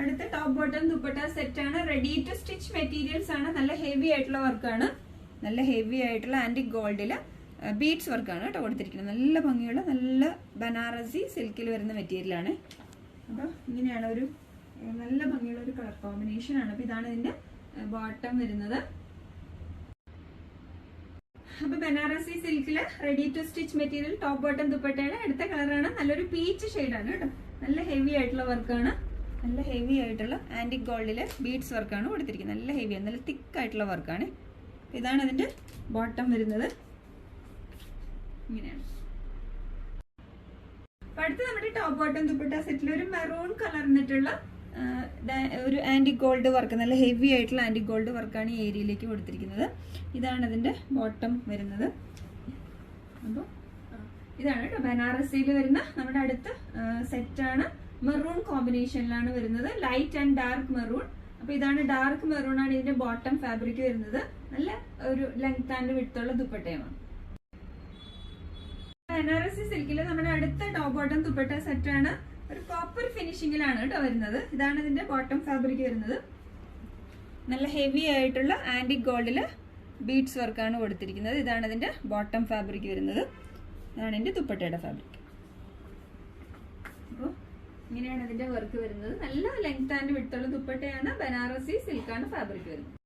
അടുത്ത top bottom dupatta set ആണ്. Ready to stitch materials ആണ്. നല്ല ഹെവി ആയിട്ടുള്ള വർക്കാണ് നല്ല ഹെവി ആയിട്ടുള്ള ആന്റിക് ഗോൾഡിൽ ബീഡ്സ് വർക്കാണ് കേട്ടോ കൊടുത്തിരിക്കുന്നത്. നല്ല ഭംഗിയുള്ള നല്ല ബനാറസി സിൽക്കിൽ വരുന്ന മെറ്റീരിയലാണ് അപ്പോൾ ഇങ്ങനെയാണ് ഒരു നല്ല ഭംഗിയുള്ള ഒരു കളർ കോമ്പിനേഷൻ ആണ്. അപ്പോൾ ഇതാണ് ഇതിന്റെ ബോട്ടം വരുന്നത്. അപ്പൊ ബനാറസി സിൽക്കിൽ ready to stitch material top bottom ദുപ്പട്ടയുടെ അടുത്ത കളറാണ് നല്ലൊരു പീച്ച് ആണ് കേട്ടോ നല്ല ഹെവി ആയിട്ടുള്ള വർക്കാണ് നല്ല ഹെവി ആയിട്ടുള്ള ആന്റിക് ഗോൾഡിലെ ബീഡ്സ് വർക്കാണ് കൊടുത്തിരിക്കുന്നത്. നല്ല ഹെവി നല്ല തിക്ക് ആയിട്ടുള്ള വർക്കാണ് ഇതാണ് അതിന്റെ ബോട്ടം വരുന്നത്. ഇങ്ങനെയാണ്. അടുത്ത് നമ്മുടെ ടോപ്പ് ബോട്ടം ദുപ്പട്ട സെറ്റിൽ ഒരു മെറൂൺ കളർന്നിട്ടുള്ള ഒരു ആന്റി ഗോൾഡ് വർക്ക് നല്ല ഹെവി ആയിട്ടുള്ള ആന്റി ഗോൾഡ് വർക്കാണ് ഈ ഏരിയയിലേക്ക് കൊടുത്തിരിക്കുന്നത്. ഇതാണ് അതിന്റെ ബോട്ടം വരുന്നത്. അപ്പോൾ ഇതാണ് കേട്ടോ ബനാറസിയിൽ വരുന്ന നമ്മുടെ അടുത്ത സെറ്റാണ് മെറൂൺ കോമ്പിനേഷനിലാണ് വരുന്നത്. ലൈറ്റ് ആൻഡ് ഡാർക്ക് മെറൂൺ അപ്പൊ ഇതാണ് ഡാർക്ക് മെറൂൺ ആണ് ഇതിന്റെ ബോട്ടം ഫാബ്രിക് വരുന്നത്. നല്ല ഒരു ലെങ്ത് ആൻഡ് വിട്ടുള്ള ദുപ്പട്ടയാണ്. ബനാറസി സിൽക്കിൽ നമ്മുടെ അടുത്ത ടോപ്പ് ബോട്ടം ദുപ്പട്ട സെറ്റ് ആണ്. ഒരു കോപ്പർ ഫിനിഷിംഗിലാണ് കേട്ടോ വരുന്നത്. ഇതാണ് ഇതിന്റെ ബോട്ടം ഫാബ്രിക് വരുന്നത്. നല്ല ഹെവി ആയിട്ടുള്ള ആന്റിക് ഗോൾഡിൽ ബീഡ്സ് വർക്കാണ് കൊടുത്തിരിക്കുന്നത്. ഇതാണ് ഇതിന്റെ ബോട്ടം ഫാബ്രിക് വരുന്നത്. ഇതാണ് ഇതിന്റെ ദുപ്പട്ടയുടെ ഫാബ്രിക് ഇങ്ങനെയാണ് ഇതിന്റെ വർക്ക് വരുന്നത്. നല്ല ലെങ്ത് ആൻഡ് വിട്ടുള്ള ദുപ്പട്ടയാണ് ബനാറസി സിൽക്കാണ് ഫാബ്രിക് വരുന്നത്.